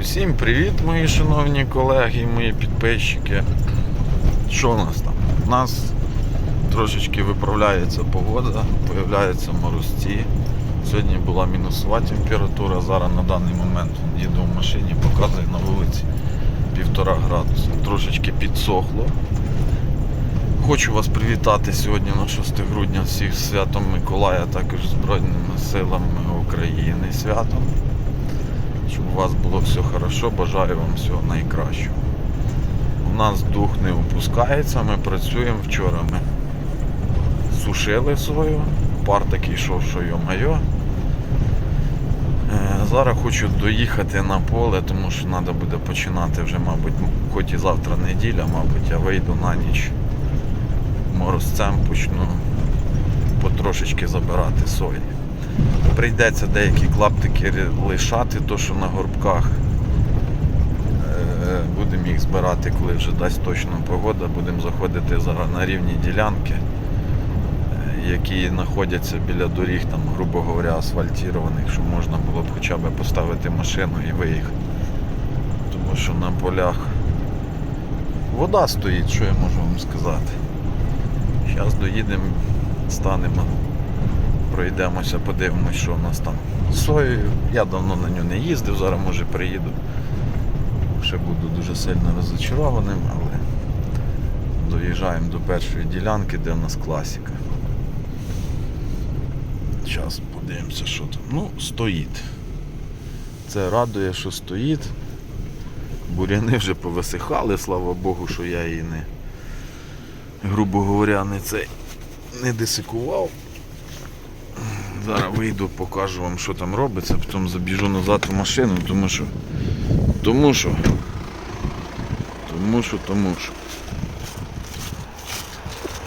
Усім привіт, мої шановні колеги мої підписчики. Що у нас там? У нас трошечки виправляється погода, появляються морозці. Сьогодні була мінусова температура, зараз на даний момент їду в машині, показує на вулиці півтора градуса. Трошечки підсохло. Хочу вас привітати сьогодні на 6 грудня всіх з святом Миколая, також Збройними силами України святом. Щоб у вас було все хорошо, бажаю вам всього найкращого. У нас дух не опускається, ми працюємо вчора. Ми сушили свою, пар такий йшов, що йо-майо. Е, Зараз хочу доїхати на поле, тому що треба буде починати вже, мабуть, хоч і завтра неділя, мабуть, я вийду на ніч морозцем почну потрошечки забирати сої. Прийдеться деякі клаптики лишати, то що на горбках. Е, Будемо їх збирати, коли вже дасть точно погода. Будемо заходити зараз на рівні ділянки, е, які знаходяться біля доріг, там, грубо говоря, асфальтірованих, щоб можна було б хоча б поставити машину і виїхати. Тому що на полях вода стоїть, що я можу вам сказати. Зараз доїдемо, станемо, пройдемося, подивимося, що у нас там з соєю. Я давно на нього не їздив, зараз може приїду. Ще буду дуже сильно розочарованим, але доїжджаємо до першої ділянки, де у нас класика. Зараз подивимося, що там. Ну, стоїть. Це радує, що стоїть. Буряни вже повисихали, слава Богу, що я її не грубо говоря, не цей не десикував. Зараз вийду, покажу вам, що там робиться, потім забіжу назад в машину, тому що. Тому що. Тому що, тому що.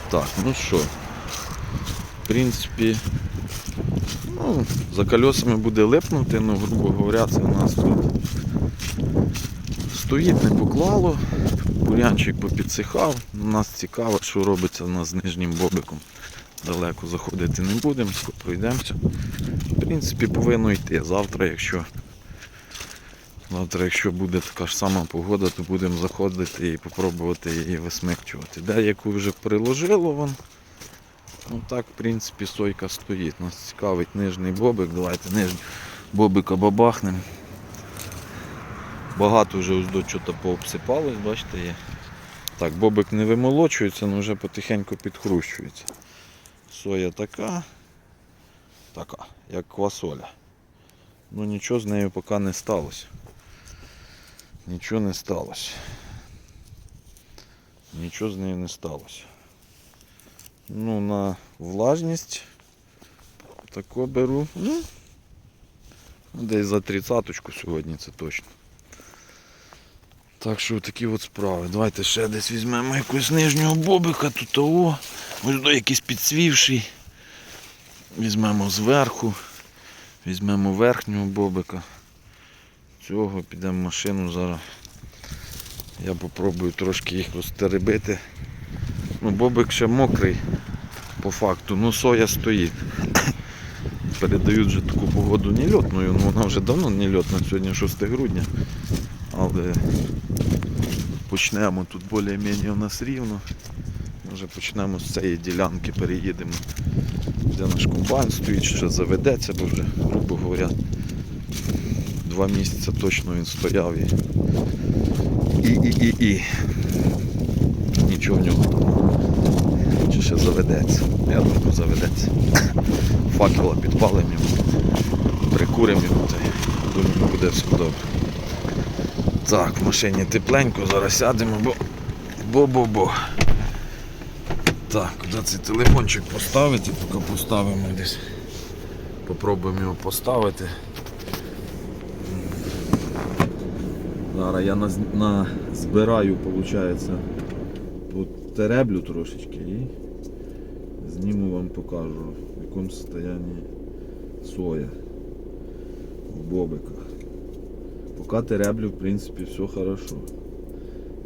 Так, ну що. В принципі, ну, за колесами буде липнути, ну, грубо говоря, це у нас тут стоїть, не поклало. Бурянчик попідсихав. Нас цікаво, що робиться у нас з нижнім бобиком. Далеко заходити не будемо, пройдемося. В принципі, повинно йти. Завтра, якщо завтра, якщо буде така ж сама погода, то будемо заходити і спробувати її висмикчувати. Деяку вже приложило вон. Ну так, в принципі, сойка стоїть. Нас цікавить нижній бобик. Давайте нижній бобика бабахнемо. Багато вже до чого пообсипалось, бачите, є. Так, бобик не вимолочується, але вже потихеньку підхрущується. Соя така, така, як квасоля. Ну нічого з нею поки не сталося. Нічого не сталося. Нічого з нею не сталося. Ну, на влажність тако беру. Ну, десь за тридцяточку сьогодні це точно. Так що такі от справи. Давайте ще десь візьмемо якусь нижнього бобика, тут того. Ось до якийсь підсвівший. Візьмемо зверху. Візьмемо верхнього бобика. Цього підемо в машину зараз. Я попробую трошки їх розтеребити. Ну, бобик ще мокрий по факту, ну соя стоїть. Передають вже таку погоду нельотною, ну вона вже давно нельотна, сьогодні 6 грудня. Але почнемо тут більш-менш у нас рівно. Може почнемо з цієї ділянки, переїдемо, де наш комбайн стоїть, ще заведеться, бо вже, грубо говоря, два місяці точно він стояв і і, і, нічого в нього. Чи ще заведеться. Я думаю, заведеться. Факела підпалимо йому, прикуримо його, думаю, буде все добре. Так, в машині тепленько, зараз сядемо, бо бо-бо-бо. Так, куди цей телефончик поставити, поки поставимо десь. Попробуємо його поставити. Зараз я наз... на... виходить, тереблю трошечки і зніму вам покажу, в якому стані соя в бобиках. Поки тереблю, в принципі, все хорошо.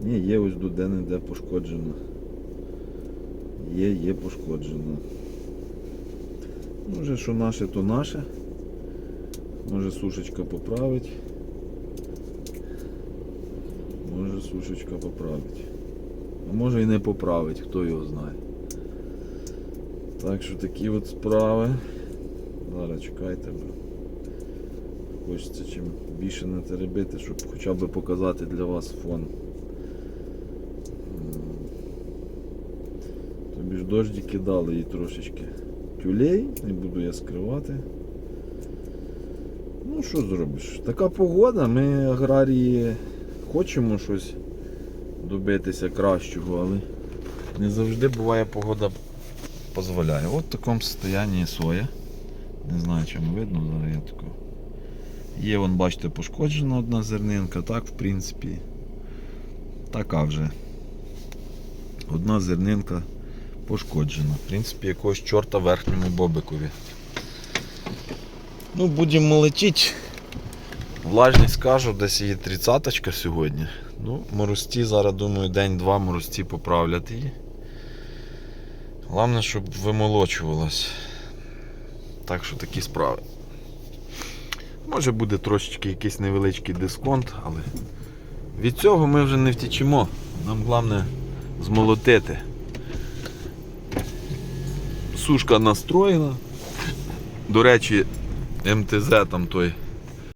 Ні, є ось до де-не-де пошкоджено. Є, є пошкоджено. Може, що наше, то наше. Може сушечка поправить. Може сушечка поправить. А може і не поправить, хто його знає. Так що такі от справи. Зараз чекайте. Хочеться чим більше не теребити, щоб хоча б показати для вас фон. Тобі ж дождики дали їй трошечки тюлей, не буду я скривати. Ну що зробиш? Така погода, ми аграрії хочемо щось добитися кращого, але не завжди буває погода дозволяє. От в такому стані соя. Не знаю, чи вам видно зараз. Є, вон, бачите, пошкоджена одна зернинка, так, в принципі. Така вже. Одна зернинка пошкоджена. В принципі, якогось чорта верхньому бобикові. Ну, будемо летіти. Влажність кажу, десь її 30 сьогодні. Ну, морості зараз, думаю, день-два морості поправлять її. Головне, щоб вимолочувалась. Так що такі справи. Може буде трошечки якийсь невеличкий дисконт, але від цього ми вже не втічемо. Нам головне змолотити. Сушка настроєна. До речі, МТЗ там той